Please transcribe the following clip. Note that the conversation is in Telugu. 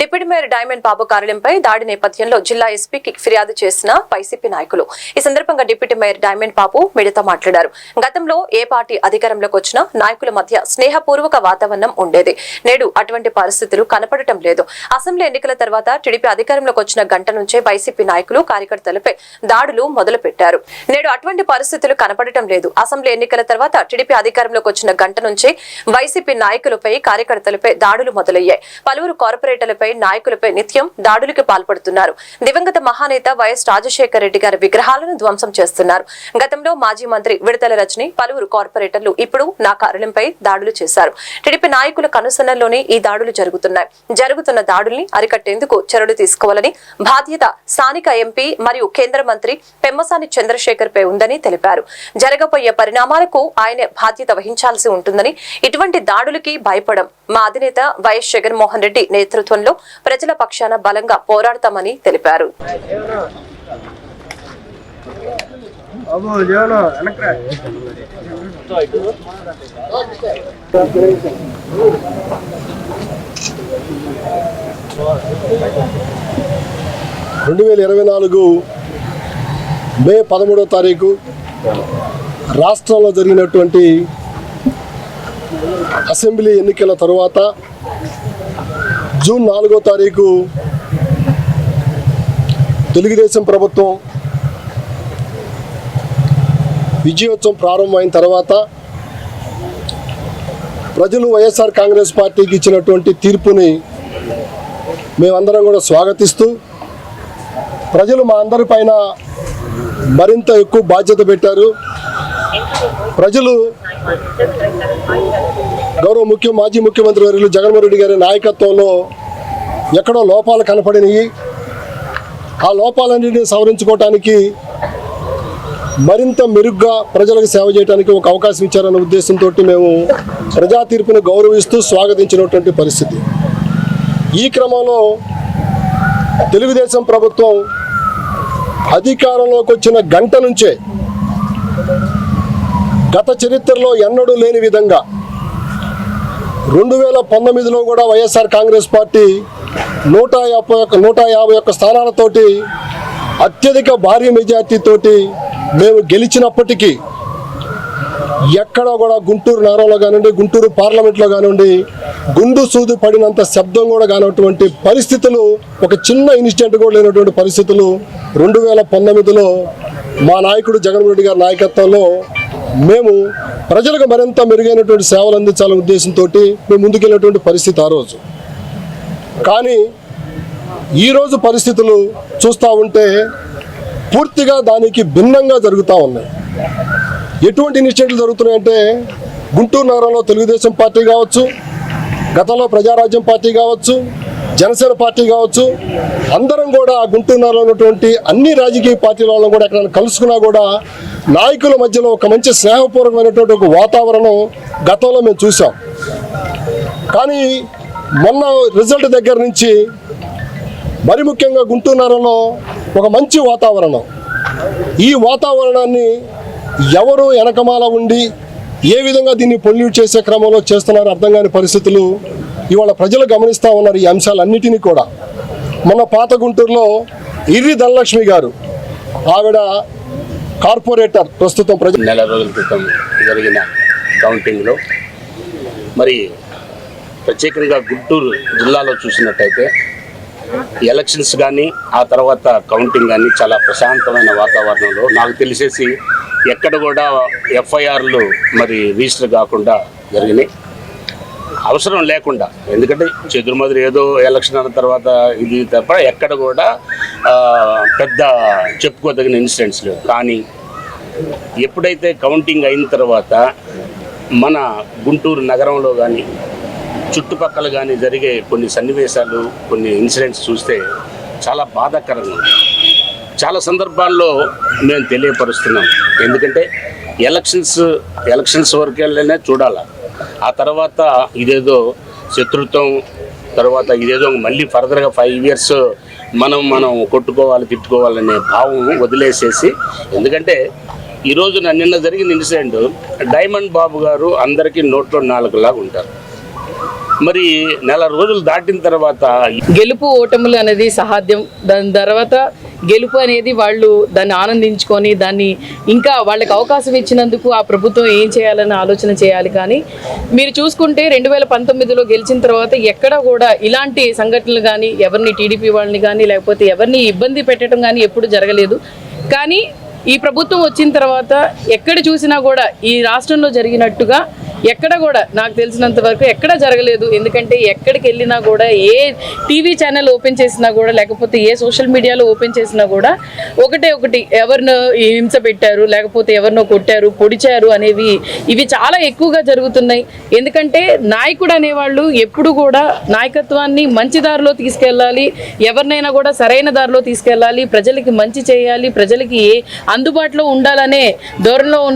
డిప్యూటీ మేయర్ డైమండ్ బాబు కార్యాలయంపై దాడి నేపథ్యంలో జిల్లా ఎస్పీకి ఫిర్యాదు చేసిన వైసీపీ నాయకులు. ఈ సందర్భంగా డిప్యూటీ మేయర్ డైమండ్ బాబు మీడియాతో మాట్లాడారు. గతంలో ఏ పార్టీ అధికారంలోకి వచ్చినా నాయకుల మధ్య స్నేహపూర్వక వాతావరణం ఉండేది. నేడు అటువంటి పరిస్థితులు కనపడటం లేదు. అసెంబ్లీ ఎన్నికల తర్వాత టీడీపీ అధికారంలోకి వచ్చిన గంట నుంచే వైసీపీ నాయకులు కార్యకర్తలపై దాడులు మొదలు పెట్టారు నేడు అటువంటి పరిస్థితులు కనపడటం లేదు. అసెంబ్లీ ఎన్నికల తర్వాత టీడీపీ అధికారంలోకి వచ్చిన గంట నుంచే వైసీపీ నాయకులపై కార్యకర్తలపై దాడులు మొదలయ్యాయి. పలువురు కార్పొరేటర్లపై నాయకులపై నిత్యం దాడులకు పాల్పడుతున్నారు. దివంగత మహానేత వైఎస్ రాజశేఖర రెడ్డి గారి విగ్రహాలను ధ్వంసం చేస్తున్నారు. గతంలో మాజీ మంత్రి విడతల రజని పలువురు కార్పొరేటర్లు ఇప్పుడు నా కార్యాలయంపై దాడులు చేశారు. టీడీపీ నాయకుల కనుసన్నల్లోనే ఈ దాడులు జరుగుతున్నాయి. జరుగుతున్న దాడుల్ని అరికట్టేందుకు చర్యలు తీసుకోవాలని బాధ్యత స్థానిక ఎంపీ మరియు కేంద్ర మంత్రి పెమ్మసాని చంద్రశేఖర్ పై ఉందని తెలిపారు. జరగబోయే పరిణామాలకు ఆయనే బాధ్యత వహించాల్సి ఉంటుందని ఇటువంటి దాడులకి భయపడం మా అధినేత వైఎస్ జగన్మోహన్ రెడ్డి నేతృత్వంలో ప్రజల పక్షాన బలంగా పోరాడతామని తెలిపారు. రెండు వేల ఇరవై నాలుగు మే పదమూడవ తారీఖు రాష్ట్రంలో జరిగినటువంటి అసెంబ్లీ ఎన్నికల తరువాత జూన్ నాలుగో తారీఖు తెలుగుదేశం ప్రభుత్వం విజయోత్సవం ప్రారంభమైన తర్వాత ప్రజలు వైఎస్ఆర్ కాంగ్రెస్ పార్టీకి ఇచ్చినటువంటి తీర్పుని మేమందరం కూడా స్వాగతిస్తూ ప్రజలు మా అందరి పైన మరింత ఎక్కువ బాధ్యత పెట్టారు. ప్రజలు గౌరవ ముఖ్య మాజీ ముఖ్యమంత్రి వర్యులు జగన్మోహన్ రెడ్డి గారి నాయకత్వంలో ఎక్కడో లోపాలు కనపడినాయి. ఆ లోపాలన్నింటినీ సవరించుకోవటానికి మరింత మెరుగ్గా ప్రజలకు సేవ చేయడానికి ఒక అవకాశం ఇచ్చారన్న ఉద్దేశంతో మేము ప్రజా తీర్పును గౌరవిస్తూ స్వాగతించినటువంటి పరిస్థితి. ఈ క్రమంలో తెలుగుదేశం ప్రభుత్వం అధికారంలోకి వచ్చిన గంట నుంచే గత చరిత్రలో ఎన్నడూ లేని విధంగా రెండు వేల పంతొమ్మిదిలో కూడా వైఎస్ఆర్ కాంగ్రెస్ పార్టీ నూట యాభై ఒక్క నూట యాభై ఒక్క స్థానాలతోటి అత్యధిక భారీ మెజార్టీతోటి మేము గెలిచినప్పటికీ ఎక్కడ కూడా గుంటూరు నగరంలో కానివ్వండి గుంటూరు పార్లమెంట్లో కానివ్వండి గుండు సూది పడినంత శబ్దం కూడా కానటువంటి పరిస్థితులు ఒక చిన్న ఇన్సిడెంట్ కూడా లేనటువంటి పరిస్థితులు రెండు వేల పంతొమ్మిదిలో మా నాయకుడు జగన్మోహన్ రెడ్డి గారి నాయకత్వంలో మేము ప్రజలకు మరింత మెరుగైనటువంటి సేవలు అందించాలనే ఉద్దేశంతో మేము ముందుకెళ్ళినటువంటి పరిస్థితి ఆ రోజు. కానీ ఈరోజు పరిస్థితులు చూస్తూ ఉంటే పూర్తిగా దానికి భిన్నంగా జరుగుతూ ఉన్నాయి. ఎటువంటి ఇనిషియేటివ్లు జరుగుతున్నాయంటే గుంటూరు నగరంలో తెలుగుదేశం పార్టీ కావచ్చు గతంలో ప్రజారాజ్యం పార్టీ కావచ్చు జనసేన పార్టీ కావచ్చు అందరం కూడా గుంటూరు నగరంలో ఉన్నటువంటి అన్ని రాజకీయ పార్టీల వాళ్ళని కూడా ఎక్కడైనా కలుసుకున్నా కూడా నాయకుల మధ్యలో ఒక మంచి స్నేహపూర్వకమైనటువంటి ఒక వాతావరణం గతంలో మేము చూసాం కానీ మొన్న రిజల్ట్ దగ్గర నుంచి మరి ముఖ్యంగా గుంటూరు నగరంలో ఒక మంచి వాతావరణం. ఈ వాతావరణాన్ని ఎవరు వెనకమాల ఉండి ఏ విధంగా దీన్ని పొల్యూట్ చేసే క్రమంలో చేస్తున్నారు అర్థం కాని పరిస్థితులు ఇవాళ ప్రజలు గమనిస్తూ ఉన్నారు ఈ అంశాలన్నిటినీ కూడా. మొన్న పాత గుంటూరులో ఇర్రి ధనలక్ష్మి గారు ఆవిడ కార్పొరేటర్ ప్రస్తుతం ప్రజలు నెల రోజుల క్రితం జరిగిన కౌంటింగ్లో మరి ప్రత్యేకంగా గుంటూరు జిల్లాలో చూసినట్టయితే ఎలక్షన్స్ కానీ ఆ తర్వాత కౌంటింగ్ కానీ చాలా ప్రశాంతమైన వాతావరణంలో నాకు తెలిసేసి ఎక్కడ కూడా ఎఫ్ఐఆర్లు మరి రిజిస్టర్ కాకుండా జరిగినాయి. అవసరం లేకుండా ఎందుకంటే చెదురుమదురు ఏదో ఎలక్షన్ అన్న తర్వాత ఇది తప్ప ఎక్కడ కూడా పెద్ద చెప్పుకోదగిన ఇన్సిడెంట్స్ లేవు కానీ ఎప్పుడైతే కౌంటింగ్ అయిన తర్వాత మన గుంటూరు నగరంలో కానీ చుట్టుపక్కల కానీ జరిగే కొన్ని సన్నివేశాలు కొన్ని ఇన్సిడెంట్స్ చూస్తే చాలా బాధాకరంగా ఉంది. చాలా సందర్భాల్లో మేము తెలియపరుస్తున్నాం. ఎందుకంటే ఎలక్షన్స్ ఎలక్షన్స్ వరకు వెళ్ళనే చూడాలి. ఆ తర్వాత ఇదేదో శత్రుత్వం తర్వాత ఇదేదో మళ్ళీ ఫర్దర్గా ఫైవ్ ఇయర్స్ మనం మనం కొట్టుకోవాలి తిట్టుకోవాలనే భావం వదిలేసేసి ఎందుకంటే ఈ రోజున నిన్న జరిగిన ఇన్సిడెంట్. డైమండ్ బాబు గారు అందరికీ నోట్లో నాలుగులాగా ఉంటారు. మరి నెల రోజులు దాటిన తర్వాత గెలుపు ఓటములు అనేది సహాధ్యం దాని తర్వాత గెలుపు అనేది వాళ్ళు దాన్ని ఆనందించుకొని దాన్ని ఇంకా వాళ్ళకి అవకాశం ఇచ్చినందుకు ఆ ప్రభుత్వం ఏం చేయాలని ఆలోచన చేయాలి. కానీ మీరు చూసుకుంటే రెండు వేల పంతొమ్మిదిలో గెలిచిన తర్వాత ఎక్కడ కూడా ఇలాంటి సంఘటనలు కానీ ఎవరిని టీడీపీ వాళ్ళని కానీ లేకపోతే ఎవరిని ఇబ్బంది పెట్టడం కానీ ఎప్పుడు జరగలేదు. కానీ ఈ ప్రభుత్వం వచ్చిన తర్వాత ఎక్కడ చూసినా కూడా ఈ రాష్ట్రంలో జరిగినట్టుగా ఎక్కడ కూడా నాకు తెలిసినంత వరకు ఎక్కడ జరగలేదు. ఎందుకంటే ఎక్కడికి వెళ్ళినా కూడా ఏ టీవీ ఛానల్ ఓపెన్ చేసినా కూడా లేకపోతే ఏ సోషల్ మీడియాలో ఓపెన్ చేసినా కూడా ఒకటే ఒకటి ఎవరినో హింస పెట్టారు లేకపోతే ఎవరినో కొట్టారు పొడిచారు అనేవి ఇవి చాలా ఎక్కువగా జరుగుతున్నాయి. ఎందుకంటే నాయకుడు అనేవాళ్ళు ఎప్పుడు కూడా నాయకత్వాన్ని మంచి దారిలో తీసుకెళ్ళాలి ఎవరినైనా కూడా సరైన దారిలో తీసుకెళ్ళాలి ప్రజలకి మంచి చేయాలి ప్రజలకి ఏ అందుబాటులో ఉండాలనే ధోరణిలో ఉన్న